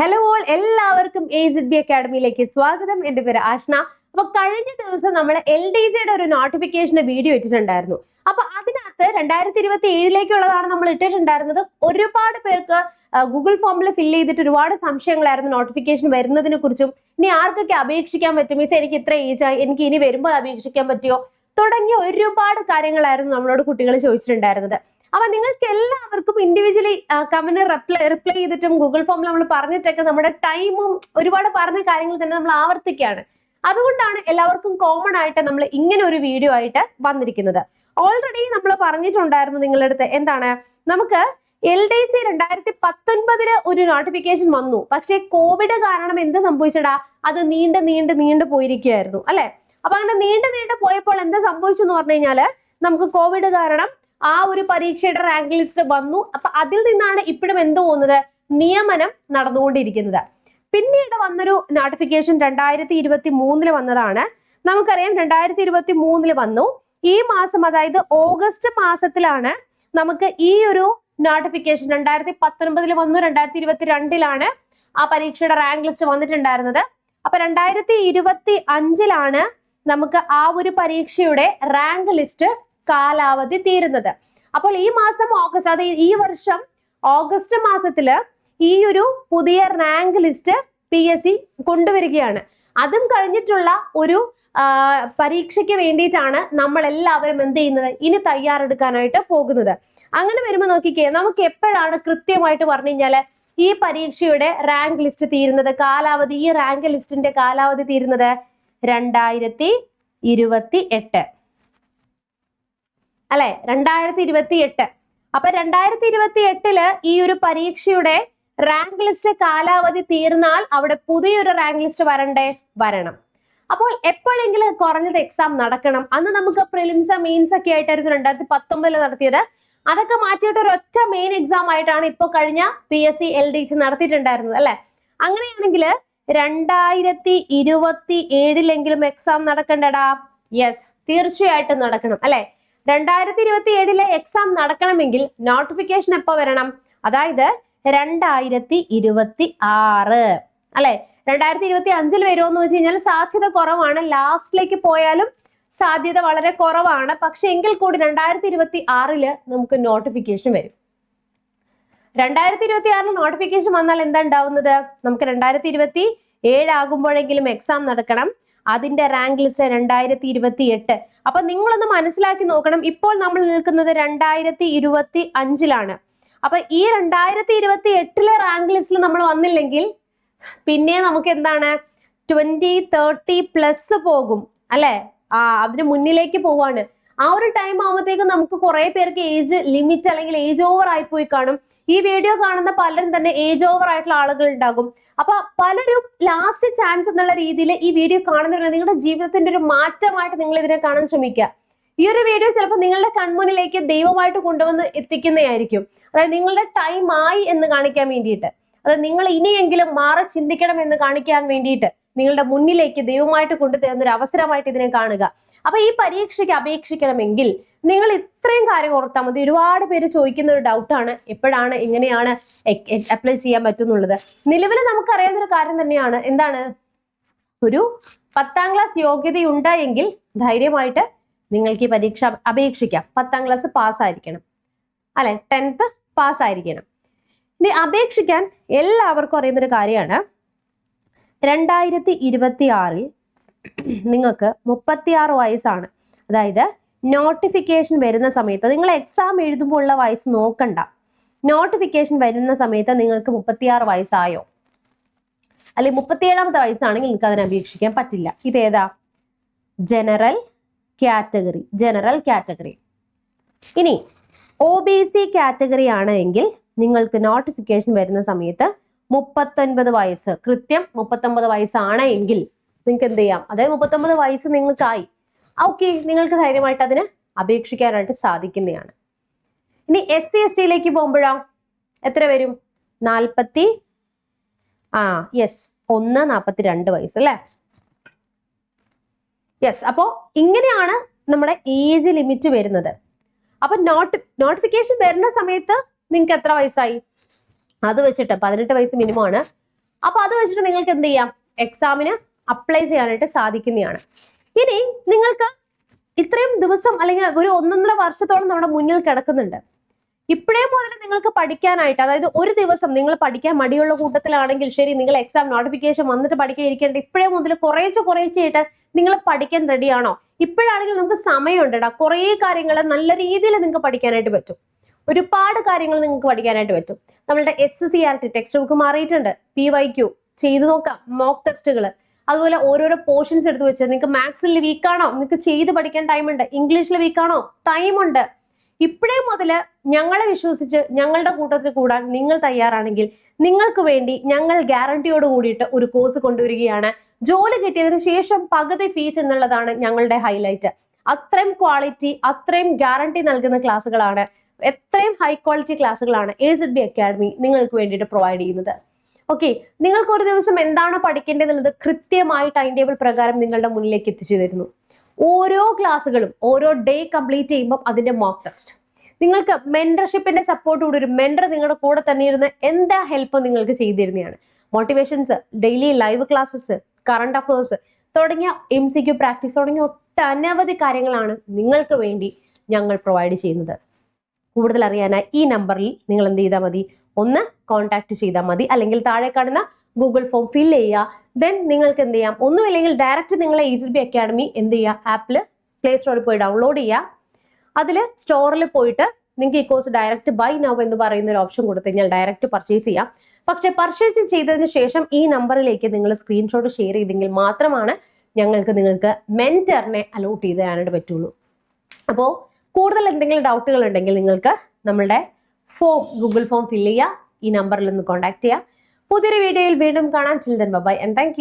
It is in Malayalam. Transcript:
ഹലോ ഓൾ എല്ലാവർക്കും എ ബി അക്കാഡമിയിലേക്ക് സ്വാഗതം. എന്റെ പേര് ആഷ്ന. അപ്പൊ കഴിഞ്ഞ ദിവസം നമ്മൾ എൽ ഡി സിയുടെ ഒരു നോട്ടിഫിക്കേഷന്റെ വീഡിയോ ഇട്ടിട്ടുണ്ടായിരുന്നു. അപ്പൊ അതിനകത്ത് രണ്ടായിരത്തി ഇരുപത്തി ഏഴിലേക്കുള്ളതാണ് നമ്മൾ ഇട്ടിട്ടുണ്ടായിരുന്നത്. ഒരുപാട് പേർക്ക് ഗൂഗിൾ ഫോമിൽ ഫില്ല് ചെയ്തിട്ട് ഒരുപാട് സംശയങ്ങളായിരുന്നു നോട്ടിഫിക്കേഷൻ വരുന്നതിനെ കുറിച്ചും ഇനി ആർക്കൊക്കെ അപേക്ഷിക്കാൻ പറ്റും? മീൻസ് എനിക്ക് ഇത്ര ഏജ് ആയി എനിക്ക് ഇനി വരുമ്പോൾ അപേക്ഷിക്കാൻ പറ്റുമോ? തുടങ്ങിയ ഒരുപാട് കാര്യങ്ങളായിരുന്നു നമ്മളോട് കുട്ടികൾ ചോദിച്ചിട്ടുണ്ടായിരുന്നത്. അപ്പൊ നിങ്ങൾക്ക് എല്ലാവർക്കും ഇൻഡിവിജ്വലി കമന്റ് റിപ്ലൈ റിപ്ലൈ ചെയ്തിട്ടും ഗൂഗിൾ ഫോമിൽ നമ്മൾ പറഞ്ഞിട്ടൊക്കെ നമ്മുടെ ടൈമും ഒരുപാട് പറഞ്ഞ കാര്യങ്ങൾ തന്നെ നമ്മൾ ആവർത്തിക്കുകയാണ്. അതുകൊണ്ടാണ് എല്ലാവർക്കും കോമൺ ആയിട്ട് നമ്മൾ ഇങ്ങനെ ഒരു വീഡിയോ ആയിട്ട് വന്നിരിക്കുന്നത്. ഓൾറെഡി നമ്മൾ പറഞ്ഞിട്ടുണ്ടായിരുന്നു നിങ്ങളുടെ അടുത്ത് എന്താണ്? നമുക്ക് എൽ ഡി സി രണ്ടായിരത്തി പത്തൊൻപതിൽ ഒരു നോട്ടിഫിക്കേഷൻ വന്നു. പക്ഷെ കോവിഡ് കാരണം എന്ത് സംഭവിച്ചടാ? അത് നീണ്ട് നീണ്ട് നീണ്ട് പോയിരിക്കുകയായിരുന്നു അല്ലെ? അപ്പൊ അങ്ങനെ നീണ്ട് നീണ്ട് പോയപ്പോൾ എന്താ സംഭവിച്ചു എന്ന് പറഞ്ഞു കഴിഞ്ഞാൽ നമുക്ക് കോവിഡ് കാരണം ആ ഒരു പരീക്ഷയുടെ റാങ്ക് ലിസ്റ്റ് വന്നു. അപ്പൊ അതിൽ നിന്നാണ് ഇപ്പോഴും എന്ത് പോകുന്നത് നിയമനം നടന്നുകൊണ്ടിരിക്കുന്നത്. പിന്നീട് വന്നൊരു നോട്ടിഫിക്കേഷൻ രണ്ടായിരത്തി ഇരുപത്തി മൂന്നിൽ വന്നതാണ്. നമുക്കറിയാം രണ്ടായിരത്തി ഇരുപത്തി മൂന്നിൽ വന്നു. ഈ മാസം അതായത് ഓഗസ്റ്റ് മാസത്തിലാണ് നമുക്ക് ഈ ഒരു നോട്ടിഫിക്കേഷൻ രണ്ടായിരത്തി പത്തൊൻപതിൽ വന്നു രണ്ടായിരത്തി ഇരുപത്തി രണ്ടിലാണ് ആ പരീക്ഷയുടെ റാങ്ക് ലിസ്റ്റ് വന്നിട്ടുണ്ടായിരുന്നത്. അപ്പൊ രണ്ടായിരത്തി ഇരുപത്തി അഞ്ചിലാണ് നമുക്ക് ആ ഒരു പരീക്ഷയുടെ റാങ്ക് ലിസ്റ്റ് കാലാവധി തീരുന്നത്. അപ്പോൾ ഈ മാസം ഓഗസ്റ്റ് അതായത് ഈ വർഷം ഓഗസ്റ്റ് മാസത്തിൽ ഈ ഒരു പുതിയ rank list P S C കൊണ്ടുവരികയാണ്. അതും കഴിഞ്ഞിട്ടുള്ള ഒരു പരീക്ഷയ്ക്ക് വേണ്ടിയിട്ടാണ് നമ്മൾ എല്ലാവരും എന്ത് ചെയ്യുന്നത്? ഇനി തയ്യാറെടുക്കാനായിട്ട് പോകുന്നത്. അങ്ങനെ വരുമ്പോൾ നോക്കിക്കേ നമുക്ക് എപ്പോഴാണ് കൃത്യമായിട്ട് പറഞ്ഞു കഴിഞ്ഞാൽ ഈ പരീക്ഷയുടെ റാങ്ക് ലിസ്റ്റ് തീരുന്നത്? കാലാവധി ഈ റാങ്ക് ലിസ്റ്റിന്റെ കാലാവധി തീരുന്നത് രണ്ടായിരത്തി ഇരുപത്തി എട്ട്. അല്ലെ? രണ്ടായിരത്തി ഇരുപത്തി എട്ട് അപ്പൊ രണ്ടായിരത്തി ഇരുപത്തി എട്ടിൽ ഈ ഒരു പരീക്ഷയുടെ റാങ്ക് ലിസ്റ്റ് കാലാവധി തീർന്നാൽ അവിടെ പുതിയൊരു റാങ്ക് ലിസ്റ്റ് വരണ്ടേ? വരണം. അപ്പോൾ എപ്പോഴെങ്കിലും കുറഞ്ഞത് എക്സാം നടക്കണം. അന്ന് നമുക്ക് പ്രിലിംസ് മെയിൻസ് ഒക്കെ ആയിട്ടായിരുന്നു രണ്ടായിരത്തി പത്തൊമ്പതിൽ നടത്തിയത്. അതൊക്കെ മാറ്റിയിട്ട് ഒരു ഒറ്റ മെയിൻ എക്സാം ആയിട്ടാണ് ഇപ്പോൾ കഴിഞ്ഞ P S C L D C നടത്തിയിട്ടുണ്ടായിരുന്നത് അല്ലെ? അങ്ങനെയാണെങ്കിൽ രണ്ടായിരത്തി ഇരുപത്തി ഏഴിലെങ്കിലും എക്സാം നടക്കണ്ടടാ? യെസ് തീർച്ചയായിട്ടും നടക്കണം അല്ലെ? രണ്ടായിരത്തി ഇരുപത്തി ഏഴിലെ എക്സാം നടക്കണമെങ്കിൽ നോട്ടിഫിക്കേഷൻ എപ്പോ വരണം? അതായത് രണ്ടായിരത്തി ഇരുപത്തി ആറ് അല്ലെ? രണ്ടായിരത്തി ഇരുപത്തി അഞ്ചിൽ വരുമോ എന്ന് വെച്ച് കഴിഞ്ഞാൽ സാധ്യത കുറവാണ്. ലാസ്റ്റിലേക്ക് പോയാലും സാധ്യത വളരെ കുറവാണ്. പക്ഷെ എങ്കിൽ കൂടി രണ്ടായിരത്തി ഇരുപത്തി ആറിൽ നമുക്ക് നോട്ടിഫിക്കേഷൻ വരും. രണ്ടായിരത്തി ഇരുപത്തി ആറിൽ നോട്ടിഫിക്കേഷൻ വന്നാൽ എന്താ ഉണ്ടാവുന്നത്? നമുക്ക് രണ്ടായിരത്തി ഇരുപത്തി ഏഴാകുമ്പോഴെങ്കിലും എക്സാം നടക്കണം. അതിന്റെ റാങ്ക് ലിസ്റ്റ് രണ്ടായിരത്തി ഇരുപത്തി എട്ട് അപ്പൊ നിങ്ങളൊന്ന് മനസ്സിലാക്കി നോക്കണം. ഇപ്പോൾ നമ്മൾ നിൽക്കുന്നത് രണ്ടായിരത്തി ഇരുപത്തി അഞ്ചിലാണ് അപ്പൊ ഈ രണ്ടായിരത്തി ഇരുപത്തി എട്ടിലെ റാങ്ക് ലിസ്റ്റിൽ നമ്മൾ വന്നില്ലെങ്കിൽ പിന്നെ നമുക്ക് എന്താണ്? ട്വന്റി തേർട്ടി പ്ലസ് പോകും. അല്ലെ? ആ അതിന് മുന്നിലേക്ക് പോവാണ്. ആ ഒരു ടൈം ആകുമ്പോഴത്തേക്കും നമുക്ക് കുറെ പേർക്ക് ഏജ് ലിമിറ്റ് അല്ലെങ്കിൽ ഏജ് ഓവർ ആയി പോയി കാണും. ഈ വീഡിയോ കാണുന്ന പലരും തന്നെ ഏജ് ഓവർ ആയിട്ടുള്ള ആളുകൾ ഉണ്ടാകും. അപ്പൊ പലരും ലാസ്റ്റ് ചാൻസ് എന്നുള്ള രീതിയിൽ ഈ വീഡിയോ കാണുന്ന നിങ്ങളുടെ ജീവിതത്തിന്റെ ഒരു മാറ്റമായിട്ട് നിങ്ങൾ ഇതിനെ കാണാൻ ശ്രമിക്കുക. ഈ ഒരു വീഡിയോ ചിലപ്പോൾ നിങ്ങളുടെ കൺമുന്നിലേക്ക് ദൈവമായിട്ട് കൊണ്ടുവന്ന് എത്തിക്കുന്നതായിരിക്കും. അതായത് നിങ്ങളുടെ ടൈം ആയി എന്ന് കാണിക്കാൻ വേണ്ടിയിട്ട്. അതായത് നിങ്ങൾ ഇനിയെങ്കിലും മാറി ചിന്തിക്കണം എന്ന് കാണിക്കാൻ വേണ്ടിയിട്ട്. നിങ്ങളുടെ മുന്നിലേക്ക് ദൈവമായിട്ട് കൊണ്ടുതരുന്ന ഒരു അവസരമായിട്ട് ഇതിനെ കാണുക. അപ്പൊ ഈ പരീക്ഷയ്ക്ക് അപേക്ഷിക്കണമെങ്കിൽ നിങ്ങൾ ഇത്രയും കാര്യം ഓർത്താൽ മതി. ഒരുപാട് പേര് ചോദിക്കുന്ന ഒരു ഡൗട്ടാണ് എപ്പോഴാണ് എങ്ങനെയാണ് അപ്ലൈ ചെയ്യാൻ പറ്റുന്നുള്ളത്. നിലവിൽ നമുക്കറിയാവുന്ന ഒരു കാര്യം തന്നെയാണ്. എന്താണ്? ഒരു പത്താം ക്ലാസ് യോഗ്യതയുണ്ട് എങ്കിൽ ധൈര്യമായിട്ട് നിങ്ങൾക്ക് ഈ പരീക്ഷ അപേക്ഷിക്കാം. പത്താം ക്ലാസ് പാസ്സായിരിക്കണം. അല്ലെ? ടെൻത്ത് പാസ്സായിരിക്കണം. ഇനി അപേക്ഷിക്കാൻ എല്ലാവർക്കും അറിയുന്നൊരു കാര്യമാണ്. രണ്ടായിരത്തി ഇരുപത്തി ആറിൽ നിങ്ങൾക്ക് മുപ്പത്തിയാറ് വയസ്സാണ്. അതായത് നോട്ടിഫിക്കേഷൻ വരുന്ന സമയത്ത് നിങ്ങൾ എക്സാം എഴുതുമ്പോൾ ഉള്ള വയസ്സ് നോക്കണ്ട. നോട്ടിഫിക്കേഷൻ വരുന്ന സമയത്ത് നിങ്ങൾക്ക് മുപ്പത്തിയാറ് വയസ്സായോ? അല്ലെങ്കിൽ മുപ്പത്തിയേഴാമത്തെ വയസ്സാണെങ്കിൽ നിങ്ങൾക്ക് അതിനെ അപേക്ഷിക്കാൻ പറ്റില്ല. ഇതേതാ ജനറൽ കാറ്റഗറി ജനറൽ കാറ്റഗറി ഇനി ഒ ബി സി കാറ്റഗറി ആണ് എങ്കിൽ നിങ്ങൾക്ക് നോട്ടിഫിക്കേഷൻ വരുന്ന സമയത്ത് മുപ്പത്തൊൻപത് വയസ്സ്. കൃത്യം മുപ്പത്തൊമ്പത് വയസ്സാണ് എങ്കിൽ നിങ്ങൾക്ക് എന്ത് ചെയ്യാം? അതായത് മുപ്പത്തൊമ്പത് വയസ്സ് നിങ്ങൾക്കായി. ഓക്കെ നിങ്ങൾക്ക് ധൈര്യമായിട്ട് അതിന് അപേക്ഷിക്കാനായിട്ട് സാധിക്കുന്നതാണ്. ഇനി എസ് സി എസ് ടിയിലേക്ക് പോകുമ്പോഴോ? എത്ര വരും? നാൽപ്പത്തി ആ യെസ് ഒന്ന് നാൽപ്പത്തി രണ്ട് വയസ്സ് അല്ലേ? യെസ് അപ്പോൾ ഇങ്ങനെയാണ് നമ്മുടെ ഏജ് ലിമിറ്റ് വരുന്നത്. അപ്പൊ നോട്ട് നോട്ടിഫിക്കേഷൻ വരുന്ന സമയത്ത് നിങ്ങൾക്ക് എത്ര വയസ്സായി? അത് വെച്ചിട്ട് പതിനെട്ട് വയസ്സ് മിനിമം ആണ്. അപ്പൊ അത് വെച്ചിട്ട് നിങ്ങൾക്ക് എന്ത് ചെയ്യാം? എക്സാമിന് അപ്ലൈ ചെയ്യാനായിട്ട് സാധിക്കുന്നതാണ്. ഇനി നിങ്ങൾക്ക് ഇത്രയും ദിവസം അല്ലെങ്കിൽ ഒരു ഒന്നൊന്നര വർഷത്തോളം നമ്മുടെ മുന്നിൽ കിടക്കുന്നുണ്ട്. ഇപ്പോഴേ മുതൽ നിങ്ങൾക്ക് പഠിക്കാനായിട്ട് അതായത് ഒരു ദിവസം നിങ്ങൾ പഠിക്കാൻ മടിയുള്ള കൂട്ടത്തിലാണെങ്കിൽ ശരി നിങ്ങൾ എക്സാം നോട്ടിഫിക്കേഷൻ വന്നിട്ട് പഠിക്കാൻ ഇരിക്കേണ്ട. ഇപ്പോഴേ മുതൽ കുറേശ്ശെ കുറേശ്ശെയായിട്ട് നിങ്ങൾ പഠിക്കാൻ റെഡിയാണോ ഇപ്പോഴാണെങ്കിൽ നമുക്ക് സമയമുണ്ടടാ കുറേ കാര്യങ്ങൾ നല്ല രീതിയിൽ നിങ്ങൾക്ക് പഠിക്കാനായിട്ട് പറ്റും. ഒരുപാട് കാര്യങ്ങൾ നിങ്ങൾക്ക് പഠിക്കാനായിട്ട് പറ്റും. നമ്മളുടെ S C R T text book മാറിയിട്ടുണ്ട്. പി വൈ ക്യു ചെയ്തു നോക്കാം. മോക്ക് ടെസ്റ്റുകൾ അതുപോലെ ഓരോരോ പോർഷൻസ് എടുത്ത് വെച്ച് നിങ്ങൾക്ക് മാത്സിൽ വീക്കാണോ നിങ്ങൾക്ക് ചെയ്ത് പഠിക്കാൻ ടൈം ഉണ്ട്. ഇംഗ്ലീഷിൽ വീക്കാണോ ടൈം ഉണ്ട്. ഇപ്പോഴേ മുതൽ ഞങ്ങളെ വിശ്വസിച്ച് ഞങ്ങളുടെ കൂട്ടത്തിൽ കൂടാൻ നിങ്ങൾ തയ്യാറാണെങ്കിൽ നിങ്ങൾക്ക് വേണ്ടി ഞങ്ങൾ ഗ്യാരണ്ടിയോട് കൂടിയിട്ട് ഒരു കോഴ്സ് കൊണ്ടുവരികയാണ്. ജോലി കിട്ടിയതിനു ശേഷം പകുതി ഫീസ് എന്നുള്ളതാണ് ഞങ്ങളുടെ ഹൈലൈറ്റ് അത്രയും ക്വാളിറ്റി അത്രയും ഗ്യാരണ്ടി നൽകുന്ന ക്ലാസ്സുകളാണ് എത്രയും ഹൈ ക്വാളിറ്റി ക്ലാസ്സുകളാണ് എ സെഡ് ബി അക്കാഡമി നിങ്ങൾക്ക് വേണ്ടിയിട്ട് പ്രൊവൈഡ് ചെയ്യുന്നത്. ഓക്കെ നിങ്ങൾക്ക് ഒരു ദിവസം എന്താണ് പഠിക്കേണ്ടതെന്നുള്ളത് കൃത്യമായി ടൈം ടേബിൾ പ്രകാരം നിങ്ങളുടെ മുന്നിലേക്ക് എത്തിച്ചു തരുന്നു. ഓരോ ക്ലാസ്സുകളും ഓരോ ഡേ കംപ്ലീറ്റ് ചെയ്യുമ്പോൾ അതിന്റെ മോക്ക് ടെസ്റ്റ് നിങ്ങൾക്ക് മെന്റർഷിപ്പിന്റെ സപ്പോർട്ട് കൂടി ഒരു മെന്റർ നിങ്ങളുടെ കൂടെ തന്നെ ഇരുന്ന് എന്താ ഹെൽപ്പ് നിങ്ങൾക്ക് ചെയ്തിരുന്നതാണ് motivations daily live classes current affairs തുടങ്ങിയ എം സി ക്യു പ്രാക്ടീസ് തുടങ്ങിയ ഒട്ടനവധി കാര്യങ്ങളാണ് നിങ്ങൾക്ക് വേണ്ടി ഞങ്ങൾ പ്രൊവൈഡ് ചെയ്യുന്നത്. കൂടുതൽ അറിയാനായി ഈ നമ്പറിൽ നിങ്ങൾ എന്ത് ചെയ്താൽ മതി? ഒന്ന് കോൺടാക്ട് ചെയ്താൽ മതി. അല്ലെങ്കിൽ താഴെ കാണുന്ന ഗൂഗിൾ ഫോം ഫിൽ ചെയ്യുക ദെൻ നിങ്ങൾക്ക് എന്ത് ചെയ്യാം? ഒന്നുമില്ലെങ്കിൽ ഡയറക്റ്റ് നിങ്ങളെ ഈസി ബി അക്കാഡമി എന്ത് ചെയ്യുക ആപ്പിൽ പ്ലേ സ്റ്റോറിൽ പോയി ഡൗൺലോഡ് ചെയ്യുക അതിൽ സ്റ്റോറിൽ പോയിട്ട് നിങ്ങൾക്ക് ഈ കോഴ്സ് ഡയറക്റ്റ് ബൈ നൗ എന്ന് പറയുന്ന ഒരു ഓപ്ഷൻ കൊടുത്തു കഴിഞ്ഞാൽ ഡയറക്റ്റ് പർച്ചേസ് ചെയ്യാം. പക്ഷേ പർച്ചേസ് ചെയ്തതിന് ശേഷം ഈ നമ്പറിലേക്ക് നിങ്ങൾ സ്ക്രീൻഷോട്ട് ഷെയർ ചെയ്തെങ്കിൽ മാത്രമാണ് ഞങ്ങൾക്ക് നിങ്ങൾക്ക് മെന്ററിനെ അലോട്ട് ചെയ്ത് തരാനായിട്ട് പറ്റുള്ളൂ. അപ്പോൾ കൂടുതൽ എന്തെങ്കിലും ഡൗട്ടുകൾ ഉണ്ടെങ്കിൽ നിങ്ങൾക്ക് നമ്മളുടെ ഫോം ഗൂഗിൾ ഫോം ഫില്ല് ചെയ്യുക ഈ നമ്പറിൽ ഒന്ന് കോൺടാക്ട് ചെയ്യുക പുതിയൊരു വീഡിയോയിൽ വീണ്ടും കാണാം. Children by and thank